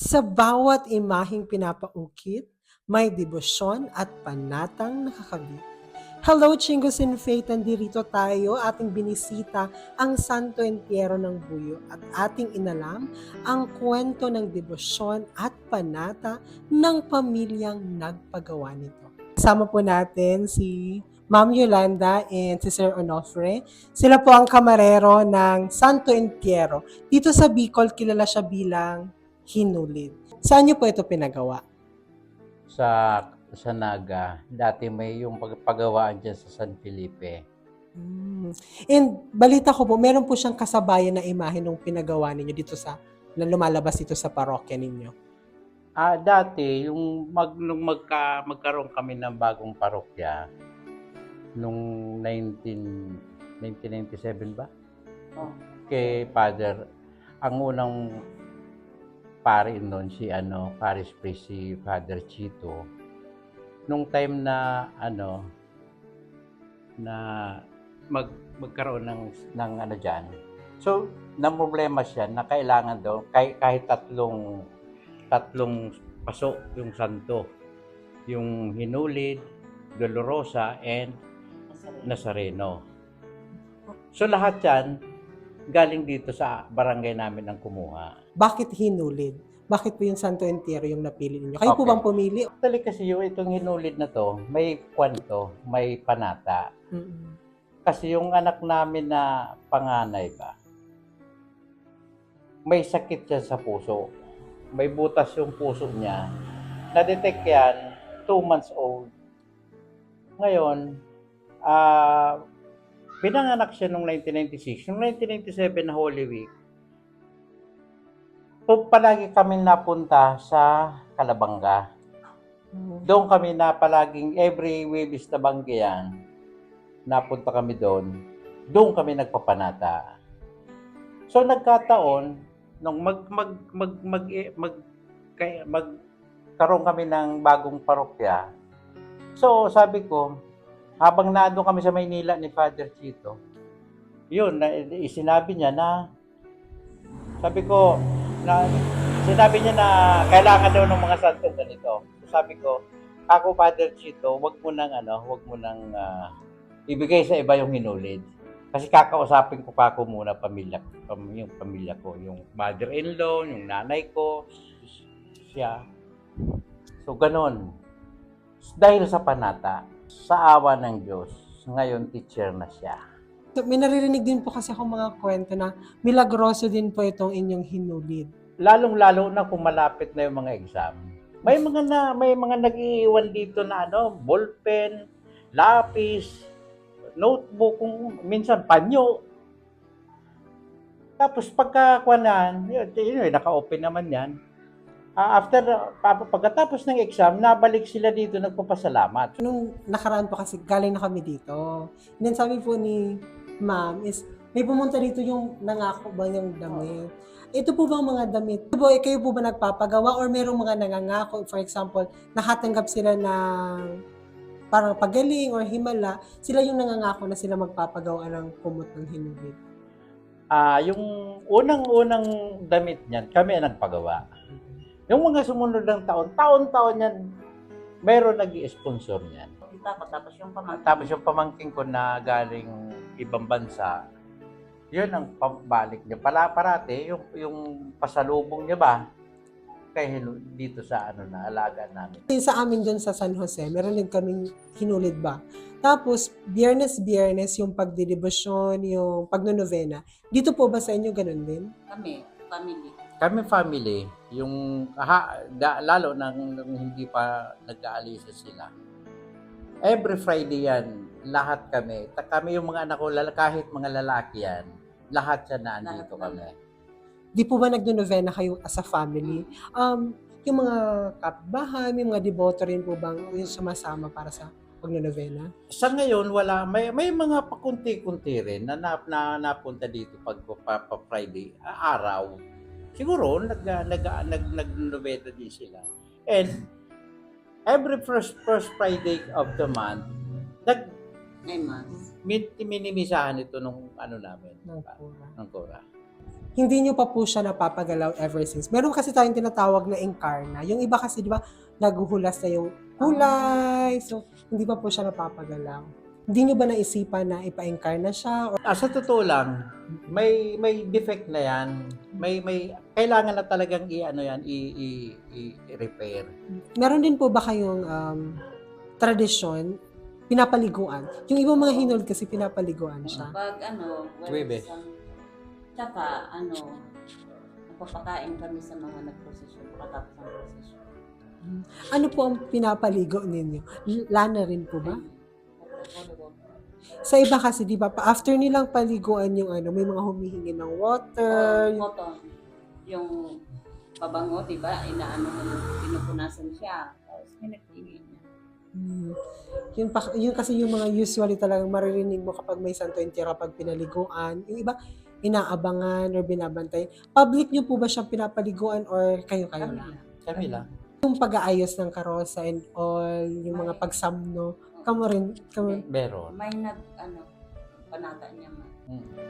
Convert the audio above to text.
Sa bawat imaheng pinapaukit, may debosyon at panatang nakakabit. Hello, Chingos in Faith! Nandito tayo, ating binisita ang Santo Entierro ng Buyo at ating inalam ang kwento ng debosyon at panata ng pamilyang nagpagawa nito. Kasama po natin si Ma'am Yolanda and si Sir Onofre. Sila po ang kamarero ng Santo Entierro. Dito sa Bicol, kilala siya bilang hinulid. Saan niyo po ito pinagawa? sa sa Naga, dati may yung pagpagawaan dyan sa San Felipe. Mm. And balita ko po, meron po siyang kasabayan na imahe nung pinagawa ninyo dito sa, na lumalabas dito sa parokya ninyo. Ah, dati yung mag nung magka, magkaroon kami ng bagong parokya nung 19 1997 ba? Oh. Kay Father ang unang pare noon si ano, Paris priest si Father Chito. Nung time na ano na mag magkaroon ng ng ano diyan. So, na problema siya na kailangan daw kahit, kahit tatlong tatlong paso yung santo. Yung Hinulid, Dolorosa, and Nazareno. So lahat yan, galing dito sa barangay namin ang kumuha. Bakit hinulid? Bakit po yung Santo Entierro yung napili ninyo? Kayo po Okay. bang pumili? Actually kasi yung itong Hinulid na to, may kwento, may panata. Mm-mm. Kasi yung anak namin na panganay ba, may sakit siya sa puso. May butas yung puso niya. Na-detect yan, 2 months old. Ngayon, ah pinanganak siya noong 1996. Noong 1997 na Holy Week, po palagi kami napunta sa Kalabanga. Mm. Doon kami na palaging every Webis na banggiyan, napunta kami doon. Doon kami nagpapanata. So nagkataon nung mag mag mag mag eh, mag, kay, magkaroon kami ng bagong parokya. So sabi ko, habang naandun kami sa Maynila ni Father Chito, yun, na, isinabi niya na, sabi ko, na, sinabi niya na kailangan daw ng mga santo ganito. Sabi ko, ako Father Chito, wag mo nang ano, wag mo nang ah, ibigay sa iba yung hinulid. Kasi kakausapin ko pa ako muna pamilya, pam, yung pamilya ko, yung mother-in-law, yung nanay ko, siya. So ganon. Dahil sa panata, sa awa ng Diyos, ngayon teacher na siya. So, may naririnig din po kasi ako mga kwento na milagroso din po itong inyong hinulid. lalong-lalo na kung malapit na yung mga exam. May mga na may mga nag-iiwan dito na ano, ballpen, lapis, notebook, kung minsan panyo. Tapos pagka kuwanan, yun, yun, yun, naka-open naman yan. Ah, after pa- pagkatapos ng exam, nabalik sila dito nagpapasalamat. Nung nakaraan pa kasi galing na kami dito. And then sabi po ni ma'am is may pumunta dito yung nangako ba yung damit. Ito po bang mga damit? Ito po, eh, kayo po ba nagpapagawa or merong mga nangangako? For example, nakatanggap sila ng parang pagaling or himala, sila yung nangangako na sila magpapagawa ng kumot ng hinubid. Ah, yung unang-unang damit niyan, kami ang nagpagawa. Yung mga sumunod ng taon, taon-taon yan, mayroon nag sponsor niyan. Tapos, tapos yung pamangkin. Tapos yung pamangking ko na galing ibang bansa, yun ang pabalik niya. Pala parati, yung, yung pasalubong niya ba, kay Hinu- dito sa ano na, alaga namin. Sa amin dun sa San Jose, meron din kaming hinulid ba. Tapos, biyernes-biyernes yung pagdidebosyon, yung pagnonovena. Dito po ba sa inyo ganun din? Kami, family. Kami family, yung ha, da, lalo nang, nang hindi pa nag-aalisa sila. Every Friday yan, lahat kami. Ta- Kami yung mga anak ko, lala- kahit mga lalaki yan, lahat yan na andito kami. Di po ba nagnonovena kayo as a family? Um, yung mga kapbahay, may mga deboto rin po bang yung sumasama para sa pagnonovena? Sa ngayon, wala. May, may mga pakunti-kunti rin na, na, na napunta dito pag pa, pa Friday, araw. Siguro, nag, nag, nag, nag, din sila. And every first first Friday of the month, nag Nine months. min- minimisahan ito nung ano namin, Ng Cora. hindi nyo pa po siya napapagalaw ever since. Meron kasi tayong tinatawag na incarna. Yung iba kasi, di ba, naguhulas na yung kulay. So, hindi pa po siya napapagalaw. Hindi nyo ba naisipan na ipa-incarna siya? Or, Ah, sa totoo lang, may may defect na yan. May may kailangan na talagang i-ano yan, i, i, i- i-repair. meron din po ba kayong um, tradisyon, pinapaliguan? Yung ibang mga hinold kasi pinapaliguan siya. Pag ano, Webes. isang- Tsaka ano, napapakain kami sa mga nagprosesyon katapos ng prosesyon. Ano po ang pinapaligo ninyo? L- Lana rin po ba? Sa iba kasi, di ba, pa after nilang paliguan yung ano, may mga humihingi ng water. Yung- cotton, yung pabango, di ba? Inaano pinupunasan siya. Tapos pinagtingin niya. Hmm. Yun, pa, yun kasi yung mga usually talagang maririnig mo kapag may Santo Entierro kapag pinaliguan. Yung iba, inaabangan or binabantay. Public nyo po ba siyang pinapaliguan or kayo-kayo lang? Kami lang. Yung pag-aayos ng karosa and all, yung mga pagsamno, kamo rin, kamo, Meron. May nag, ano, panata niya man. Mm.